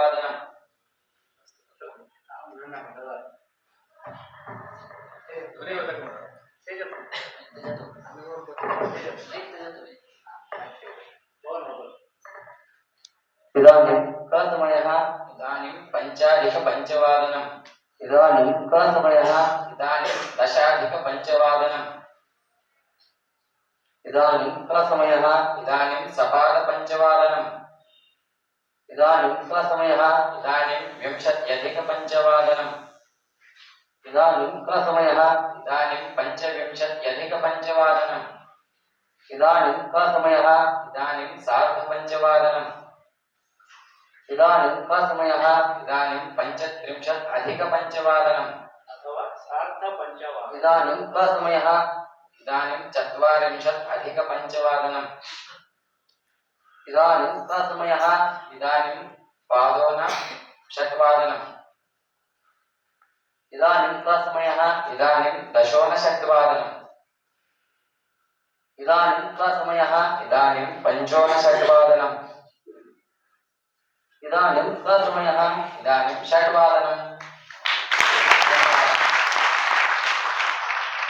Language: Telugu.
ఆరాధన ఇదానిం క సమయః ఇదానిం పంచాధిక పంచవాదనం. ఇదానిం క సమయః ఇదానిం సపాద పంచవాదనం. ఇదానిం క సమయః ఇదానిం వింశత్యధిక పంచవాదనం ఇదానిం క సమయః ఇదానిం పంచవింశత్యధిక పంచవాదనం ఇదానిం క సమయః ఇదానిం సార్ధ పంచవాదనం ఇదానిం క సమయః ఇదానిం పంచత్రింశత్ అధిక పంచవాదనం ఇదానిం స సమయ ఇదానిం పాదోన షట్వాదనం. ఇదానిం స సమయ ఇదానిం దశోన షట్వాదనం. ఇదానిం స సమయ ఇదానిం పంచోన షట్వాదనం. ఇదానిం స సమయ ఇదానిం షట్వాదనం.